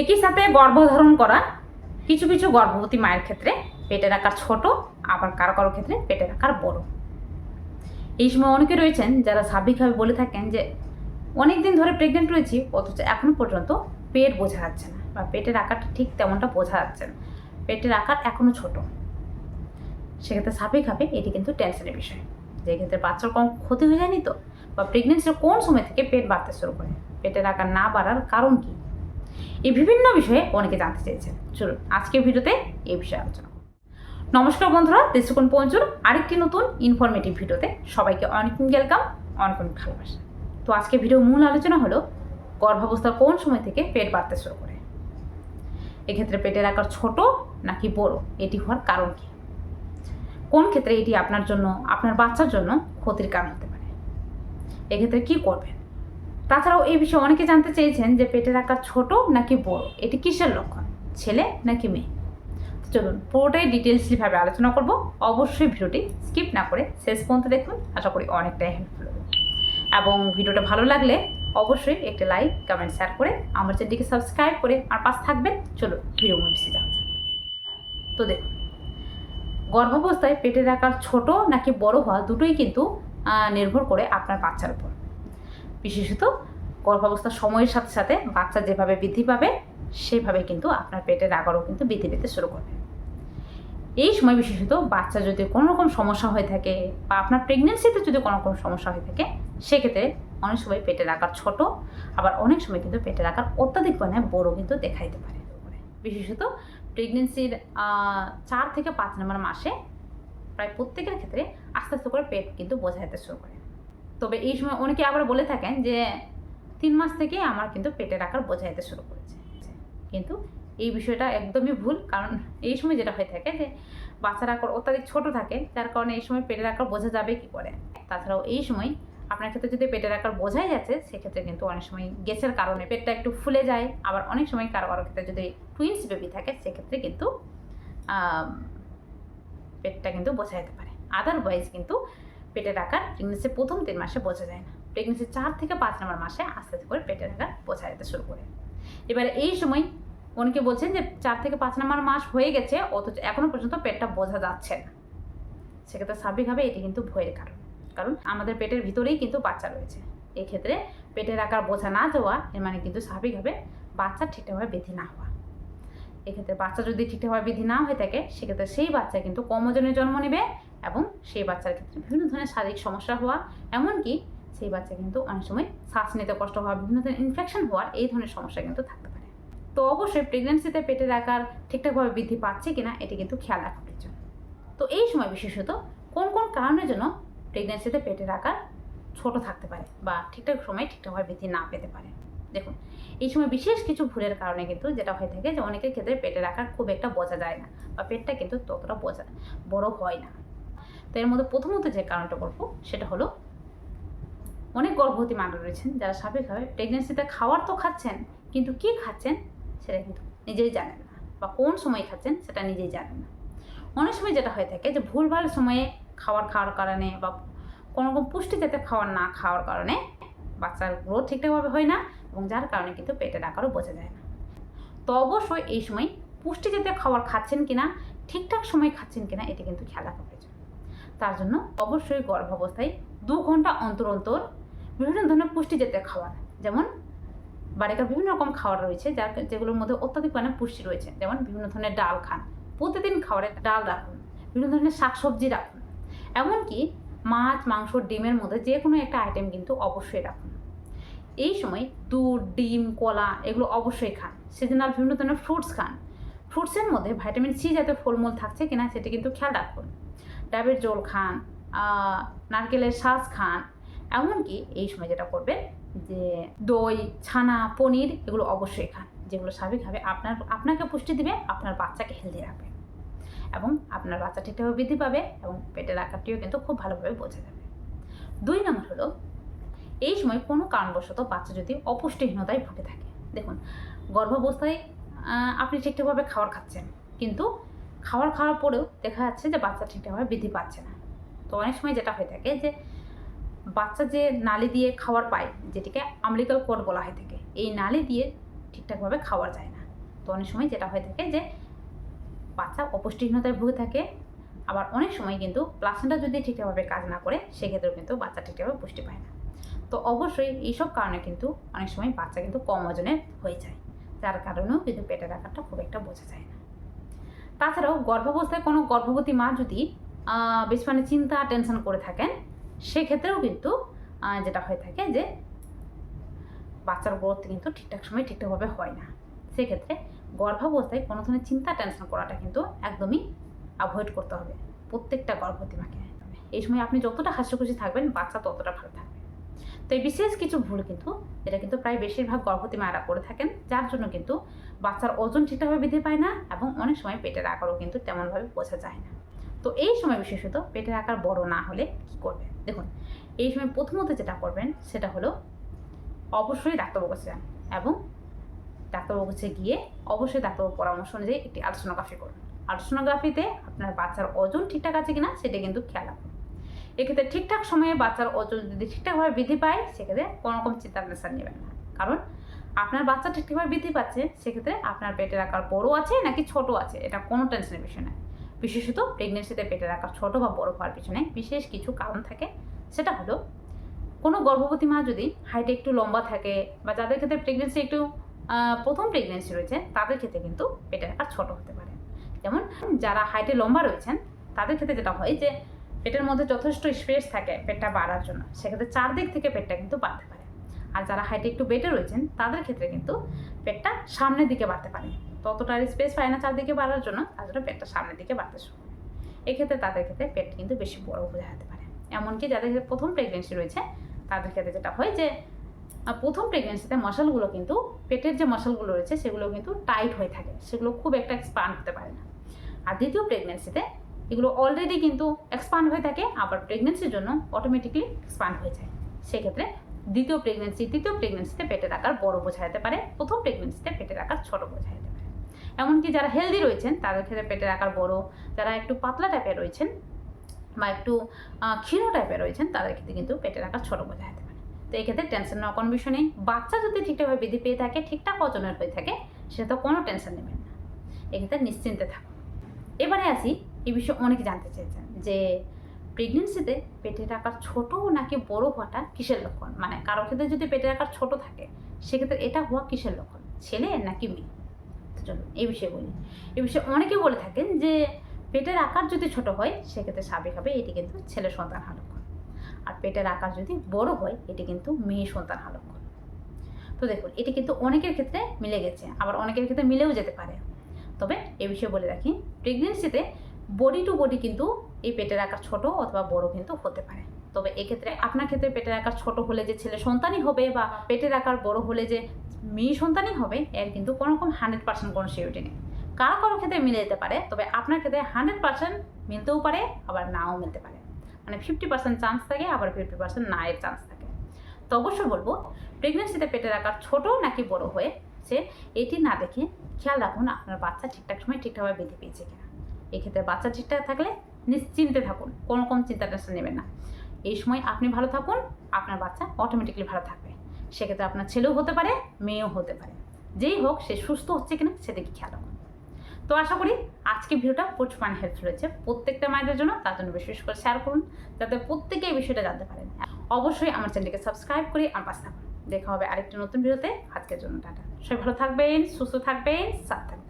একই সাথে গর্ভধারণ করা, কিছু কিছু গর্ভবতী মায়ের ক্ষেত্রে পেটের আকার ছোট, আবার কারও কারও ক্ষেত্রে পেটের আকার বড়। এই সময় অনেকে রয়েছেন যারা স্বাভাবিকভাবে বলে থাকেন যে অনেক দিন ধরে প্রেগনেন্ট রয়েছি, অথচ এখনও পর্যন্ত পেট বোঝা যাচ্ছে না, বা পেটের আকারটা ঠিক তেমনটা বোঝা যাচ্ছে না, পেটের আকার এখনও ছোট। সেক্ষেত্রে স্বাভাবিকভাবে এটি কিন্তু টেনশনের বিষয়। যে ক্ষেত্রে বাচ্চার কম ক্ষতি হয়ে যায়নি তো, বা প্রেগনেন্সির কোন সময় থেকে পেট বাড়তে শুরু করে? পেটের আকার না বাড়ার কারণ কি? এই বিভিন্ন বিষয়ে অনেকে জানতে চেয়েছেন। চলুন, আজকের ভিডিওতে এই বিষয়ে আলোচনা নমস্কার বন্ধুরা দেশকোণ পঞ্চুর আরেকটি নতুন ইনফরমেটিভ ভিডিওতে সবাইকে অনেক ওয়েলকাম অনেক অনেক ভালোবাসা। তো আজকে ভিডিও মূল আলোচনা হলো গর্ভাবস্থার কোন সময় থেকে পেট বাড়তে শুরু করে? এক্ষেত্রে পেটের আকার ছোট নাকি বড়? এটি হওয়ার কারণ কি? কোন ক্ষেত্রে এটি আপনার জন্য, আপনার বাচ্চার জন্য ক্ষতির কারণ হতে পারে? এক্ষেত্রে কি করবেন? তাছাড়াও এই বিষয়ে অনেকে জানতে চেয়েছেন যে পেটের আকার ছোট নাকি বড়? এটি কিসের লক্ষণ? ছেলে নাকি মেয়ে? চলুন, পুরোটাই ডিটেলসলিভাবে আলোচনা করব। অবশ্যই ভিডিওটি স্কিপ না করে শেষ পর্যন্ত দেখুন, আশা করি অনেকটাই হেল্পফুল হবে। এবং ভিডিওটা ভালো লাগলে অবশ্যই একটি লাইক কমেন্ট শেয়ার করে আমার চ্যানেলটিকে সাবস্ক্রাইব করে আর পাশ থাকবেন। চলো ভিডিও বেশি জানা যাক। তো দেখুন, গর্ভাবস্থায় পেটের আকার ছোট নাকি বড় হওয়া দুটোই কিন্তু নির্ভর করে আপনার বাচ্চার উপর। বিশেষত গর্ভাবস্থার সময়ের সাথে সাথে বাচ্চা যেভাবে বৃদ্ধি পাবে, সেভাবে কিন্তু আপনার পেটের আকারও কিন্তু বৃদ্ধি পেতে শুরু করবে। এই সময় বিশেষত বাচ্চা যদি কোনো রকম সমস্যা হয়ে থাকে বা আপনার প্রেগনেন্সিতে যদি কোনো রকম সমস্যা হয়ে থাকে, সেক্ষেত্রে অনেক সময় পেটের আকার ছোট, আবার অনেক সময় কিন্তু পেটের আকার অত্যাধিক পরিমাণে বড় কিন্তু দেখা দিতে পারে। বিশেষত প্রেগনেন্সির চার থেকে পাঁচ নম্বর মাসে প্রায় প্রত্যেকের ক্ষেত্রে আস্তে আস্তে করে পেট কিন্তু বোঝা যেতে শুরু করে। তবে এই সময় অনেকে আবার বলে থাকেন যে তিন মাস থেকে আমার কিন্তু পেটের আকার বোঝা যেতে শুরু করেছে। কিন্তু এই বিষয়টা একদমই ভুল, কারণ এই সময় যেটা হয়ে থাকে যে বাচ্চার আকার অত্যাধিক ছোট থাকে, যার কারণে এই সময় পেটের আকার বোঝা যাবে কি করে? তাছাড়াও এই সময় আপনার ক্ষেত্রে যদি পেটের আকার বোঝাই যাচ্ছে, সেক্ষেত্রে কিন্তু অনেক সময় গ্যাসের কারণে পেটটা একটু ফুলে যায়। আবার অনেক সময় কারও কারও ক্ষেত্রে যদি টুইন্স বেবি থাকে, সেক্ষেত্রে কিন্তু পেটটা কিন্তু বোঝা যেতে পারে। আদারওয়াইজ কিন্তু পেটের আকার প্রেগনেন্সির প্রথম তিন মাসে বোঝা যায়। না প্রেগনেন্সির চার থেকে পাঁচ নম্বর মাসে আস্তে আস্তে করে পেটের আকার বোঝা যেতে শুরু করে। এবারে এই সময় অনেকে বলছেন যে চার থেকে পাঁচ নম্বর মাস হয়ে গেছে, অথচ এখনও পর্যন্ত পেটটা বোঝা যাচ্ছে না। সেক্ষেত্রে স্বাভাবিকভাবে এটি কিন্তু ভয়ের কারণ। কারণ আমাদের পেটের ভিতরেই কিন্তু বাচ্চা রয়েছে। এক্ষেত্রে পেটের আকার বোঝা না যাওয়া, এর মানে কিন্তু স্বাভাবিকভাবে বাচ্চা ঠিকঠাকভাবে বৃদ্ধি না হওয়া। এক্ষেত্রে বাচ্চা যদি ঠিকঠাকভাবে বৃদ্ধি না হয়ে থাকে, সেক্ষেত্রে সেই বাচ্চা কিন্তু কম ওজনে জন্ম নেবে এবং সেই বাচ্চার ক্ষেত্রে বিভিন্ন ধরনের শারীরিক সমস্যা হওয়া, এমনকি সেই বাচ্চা কিন্তু অনেক সময় শ্বাস নিতে কষ্ট হওয়া, বিভিন্ন ধরনের ইনফেকশন হওয়ার এই ধরনের সমস্যা কিন্তু থাকতে পারে। তো অবশ্যই প্রেগনেন্সিতে পেটের আকার ঠিকঠাকভাবে বৃদ্ধি পাচ্ছে কিনা, এটি কিন্তু খেয়াল রাখা প্রয়োজন। তো এই সময় বিশেষত কোন কোন কারণের জন্য প্রেগনেন্সিতে পেটের আকার ছোট থাকতে পারে বা ঠিকঠাক সময় ঠিকঠাকভাবে বৃদ্ধি না পেতে পারে? দেখুন, এই সময় বিশেষ কিছু ভুলের কারণে কিন্তু যেটা হয়ে থাকে যে অনেকের ক্ষেত্রে পেটের আকার খুব একটা বোঝা যায় না বা পেটটা কিন্তু ততটা বোঝা, বড় হয় না। তো এর মধ্যে প্রথমত যে কারণটা বলব, সেটা হলো অনেক গর্ভবতী মানুষ রয়েছেন যারা স্বাভাবিকভাবে প্রেগনেন্সিতে খাওয়ার তো খাচ্ছেন, কিন্তু কি খাচ্ছেন সেটা কিন্তু নিজেই জানেন না বা কোন সময় খাচ্ছেন সেটা নিজেই জানেন না। অনেক সময় যেটা হয়ে থাকে যে ভুলভাল সময়ে খাবার খাওয়ার কারণে বা কোনো রকম পুষ্টি জাতীয় খাবার না খাওয়ার কারণে বাচ্চার গ্রোথ ঠিকঠাকভাবে হয় না এবং যার কারণে কিন্তু পেটের আকারও বোঝা যায় না। তো অবশ্যই এই সময় পুষ্টি জাতীয় খাবার খাচ্ছেন কিনা, ঠিকঠাক সময় খাচ্ছেন কিনা, এটি কিন্তু খেয়াল রাখা প্রয়োজন। তার জন্য অবশ্যই গর্ভাবস্থায় দু ঘণ্টা অন্তর অন্তর বিভিন্ন ধরনের পুষ্টি জাতীয় খাবার, যেমন বাড়িকার বিভিন্ন রকম খাবার রয়েছে, যার যেগুলোর মধ্যে অত্যাধিক পরিমাণে পুষ্টি রয়েছে, যেমন বিভিন্ন ধরনের ডাল খান। প্রতিদিন খাবারে ডাল রাখুন, বিভিন্ন ধরনের শাকসবজি রাখুন। এমনকি মাছ, মাংস, ডিমের মধ্যে যে কোনো একটা আইটেম কিন্তু অবশ্যই রাখুন। এই সময় দুধ, ডিম, কলা এগুলো অবশ্যই খান। সিজনাল বিভিন্ন ধরনের ফ্রুটস খান। ফ্রুটসের মধ্যে ভাইটামিন সি জাতীয় ফলমূল থাকছে কিনা সেটি কিন্তু খেয়াল রাখুন। ডাবের জল খান নারকেলের শ্বাস খান, এমনকি এই সময় যেটা করবেন যে দই, ছানা, পনির এগুলো অবশ্যই খান, যেগুলো স্বাভাবিকভাবে আপনার, আপনাকে পুষ্টি দিবে, আপনার বাচ্চাকে হেলদি রাখবে। এবং আপনার বাচ্চা ঠিকঠাকভাবে বৃদ্ধি পাবে এবং পেটের আকারটিও কিন্তু খুব ভালোভাবে বোঝা যাবে। দুই নম্বর হলো, এই সময় কোনো কারণবশত বাচ্চা যদি অপুষ্টিহীনতায় ভুগে থাকে। দেখুন, গর্ভাবস্থায় আপনি ঠিকঠাকভাবে খাবার খাচ্ছেন, কিন্তু খাবার খাওয়ার পরেও দেখা যাচ্ছে যে বাচ্চা ঠিকঠাকভাবে বৃদ্ধি পাচ্ছে না। তো অনেক সময় যেটা হয়ে থাকে যে বাচ্চা যে নালি দিয়ে খাবার পায়, যেটিকে আমলিকাল কোড বলা হয়ে থাকে, এই নালি দিয়ে ঠিকঠাকভাবে খাওয়া যায় না। তো অনেক সময় যেটা হয়ে থাকে যে বাচ্চা অপুষ্টিহীনতায় ভুগে থাকে, আবার অনেক সময় কিন্তু প্লাসেন্টা যদি ঠিকঠাকভাবে কাজ না করে, সেক্ষেত্রেও কিন্তু বাচ্চা ঠিকঠাকভাবে পুষ্টি পায় না। তো অবশ্যই এইসব কারণে কিন্তু অনেক সময় বাচ্চা কিন্তু কম ওজনের হয়ে যায়। যার কারণেও কিন্তু পেটের আকারটা খুব একটা বোঝা যায় না। তাছাড়াও গর্ভাবস্থায় কোনো গর্ভবতী মা যদি বেশ মানে চিন্তা টেনশন করে থাকেন, সেক্ষেত্রেও কিন্তু যেটা হয়ে থাকে যে, বাচ্চার গ্রোথ কিন্তু ঠিকঠাক সময় ঠিকঠাকভাবে হয় না। সেক্ষেত্রে গর্ভাবস্থায় কোনো ধরনের চিন্তা টেনশন করাটা কিন্তু একদমই অ্যাভয়েড করতে হবে। প্রত্যেকটা গর্ভবতী মাকে। এই সময় আপনি যতটা হাস্যখুশি থাকবেন, বাচ্চা ততটা ভালো থাকবে। তো এই বিশেষ কিছু ভুল কিন্তু, এটা কিন্তু প্রায় বেশিরভাগ গর্ভবতী মায়েরা করে থাকেন, যার জন্য কিন্তু বাচ্চার ওজন ঠিকঠাকভাবে বৃদ্ধি পায় না এবং অনেক সময় পেটের আকারও কিন্তু তেমনভাবে বোঝা যায় না। তো এই সময় বিশেষত পেটের আকার বড় না হলে কি করবেন? দেখুন, এই সময় প্রথমত যেটা করবেন, সেটা হলো অবশ্যই ডাক্তারবাবু কাছে যান এবং ডাক্তারবাবুর কাছে গিয়ে অবশ্যই ডাক্তারবাবুর পরামর্শ অনুযায়ী একটি আলট্রাসোনোগ্রাফি করুন। আলট্রাসোনোগ্রাফিতে আপনার বাচ্চার ওজন ঠিকঠাক আছে কিনা সেটা কিন্তু খেয়াল রাখুন। এক্ষেত্রে ঠিকঠাক সময়ে বাচ্চার ওজন যদি ঠিকঠাকভাবে বৃদ্ধি পায়, সেক্ষেত্রে কোনো রকম চিন্তা টেনশন নেবেন না। কারণ আপনার বাচ্চা ঠিকঠাকভাবে বৃদ্ধি পাচ্ছে, সেক্ষেত্রে আপনার পেটের আকার বড় আছে নাকি ছোট আছে, এটা কোনো টেনশনের বিষয় নয়। বিশেষত প্রেগনেন্সিতে পেটের আকার ছোট বা বড় হওয়ার পিছনে বিশেষ কিছু কারণ থাকে। সেটা হলো, কোনো গর্ভবতী মা যদি হাইটে একটু লম্বা থাকে বা যাদের ক্ষেত্রে প্রেগনেন্সি একটু প্রথম প্রেগনেন্সি রয়েছে তাদের ক্ষেত্রে কিন্তু পেটের আকার ছোট হতে পারে। যেমন যারা হাইটে লম্বা রয়েছেন, তাদের ক্ষেত্রে যেটা হয় যে, পেটের মধ্যে যথেষ্ট স্পেস থাকে পেটটা বাড়ার জন্য। সেক্ষেত্রে চারদিক থেকে পেটটা কিন্তু বাড়তে পারে। আর যারা হাইটে একটু বেটে রয়েছেন, তাদের ক্ষেত্রে কিন্তু পেটটা সামনের দিকে বাড়তে পারে। ততটা স্পেস পায় না চারদিকে বাড়ার জন্য, তার জন্য পেটটা সামনের দিকে বাড়তে শুরু করে। এক্ষেত্রে তাদের ক্ষেত্রে পেট কিন্তু বেশি বড় বোঝা যেতে পারে। এমনকি যাদের প্রথম প্রেগনেন্সি রয়েছে, তাদের ক্ষেত্রে যেটা হয় যে প্রথম প্রেগনেন্সিতে মশালগুলো কিন্তু, পেটের যে মশালগুলো রয়েছে, সেগুলো কিন্তু টাইট হয়ে থাকে। সেগুলো খুব একটা এক্সপান্ড হতে পারে না। আর দ্বিতীয় প্রেগনেন্সিতে এগুলো অলরেডি কিন্তু এক্সপান্ড হয়ে থাকে, আবার প্রেগনেন্সির জন্য অটোমেটিকলি এক্সপান্ড হয়ে যায়। সেক্ষেত্রে দ্বিতীয় প্রেগনেন্সি তৃতীয় প্রেগনেন্সিতে পেটের আকার বড় বোঝা যেতে পারে, প্রথম প্রেগনেন্সিতে পেটের আকার ছোট বোঝা যেতে পারে। এমনকি যারা হেলদি রয়েছেন, তাদের ক্ষেত্রে পেটের আকার বড়, যারা একটু পাতলা টাইপের রয়েছেন বা একটু ক্ষীণ টাইপের রয়েছেন, তাদের ক্ষেত্রে কিন্তু পেটের আকার ছোট বোঝা যেতে পারে। তো এই ক্ষেত্রে টেনশন নেওয়ার কোনো বিষয় নেই। বাচ্চা যদি ঠিকঠাকভাবে বৃদ্ধি পেয়ে থাকে, ঠিকঠাক ওজনের হয়ে থাকে, সেটা তো কোনো টেনশন নেবেন না। এক্ষেত্রে নিশ্চিন্তে থাকুন এবারে আসি, এই বিষয়ে অনেকে জানতে চেয়েছেন যে প্রেগনেন্সিতে পেটের আকার ছোট নাকি বড় হওয়াটা কিসের লক্ষণ? মানে কারও ক্ষেত্রে যদি পেটের আকার ছোট থাকে, সেক্ষেত্রে এটা হওয়া কিসের লক্ষণ? ছেলে নাকি মেয়ে? তো চলুন, এই বিষয়ে বলি। এই বিষয়ে অনেকে বলে থাকেন যে পেটের আকার যদি ছোট হয়, সেক্ষেত্রে স্বাভাবিকভাবে এটি কিন্তু ছেলে সন্তান হওয়ার লক্ষণ। আর পেটের আকার যদি বড় হয়, এটি কিন্তু মেয়ে সন্তান হওয়ার লক্ষণ তো দেখুন, এটি কিন্তু অনেকের ক্ষেত্রে মিলে গেছে, আবার অনেকের ক্ষেত্রে মিলেও যেতে পারে। তবে এ বিষয়ে বলে রাখি প্রেগনেন্সিতে বডি টু বডি কিন্তু এই পেটের আকার ছোট অথবা বড় কিন্তু হতে পারে। তবে এক্ষেত্রে আপনার ক্ষেত্রে পেটের আকার ছোট হলে যে ছেলে সন্তানই হবে বা পেটের আকার বড় হলে যে মেয়ে সন্তানই হবে, এর কিন্তু কোনো রকম হান্ড্রেড পার্সেন্ট কোনো সিউরিটি নেই। কারও কারও ক্ষেত্রে মিলে যেতে পারে, তবে আপনার ক্ষেত্রে হান্ড্রেড পার্সেন্ট মিলতেও পারে, আবার নাও মিলতে পারে। মানে ফিফটি পার্সেন্ট চান্স থাকে, আবার ফিফটি পার্সেন্ট না এর চান্স থাকে। তো অবশ্যই বলব প্রেগনেন্সিতে পেটের আকার ছোট নাকি বড় হয়ে সে এটি না দেখে খেয়াল রাখুন, আপনার বাচ্চা ঠিকঠাক সময় ঠিকঠাকভাবে বেঁধে পেয়েছে কিনা। এক্ষেত্রে বাচ্চা ঠিকঠাক থাকলে নিশ্চিন্তে থাকুন, কোনো রকম চিন্তা টেনশন নেবেন না। এই সময় আপনি ভালো থাকুন, আপনার বাচ্চা অটোমেটিকলি ভালো থাকবে। সেক্ষেত্রে আপনার ছেলেও হতে পারে, মেয়েও হতে পারে। যেই হোক, সে সুস্থ হচ্ছে কিনা, সেদিকে খেয়াল রাখুন। তো আশা করি আজকে ভিডিওটা প্রচুর মানে হেল্পফুল হয়েছে প্রত্যেকটা মায়েদের জন্য তার জন্য বেশি বেশি করে শেয়ার করুন, যাতে প্রত্যেকে এই বিষয়টা জানতে পারেন। অবশ্যই আমার চ্যানেলকে সাবস্ক্রাইব করে আর পাশে থাকুন। দেখা হবে আরেকটা নতুন ভিডিওতে। আজকের জন্য টাটা। সবাই ভালো থাকবেন, সুস্থ থাকবেন, সাথ থাকবেন।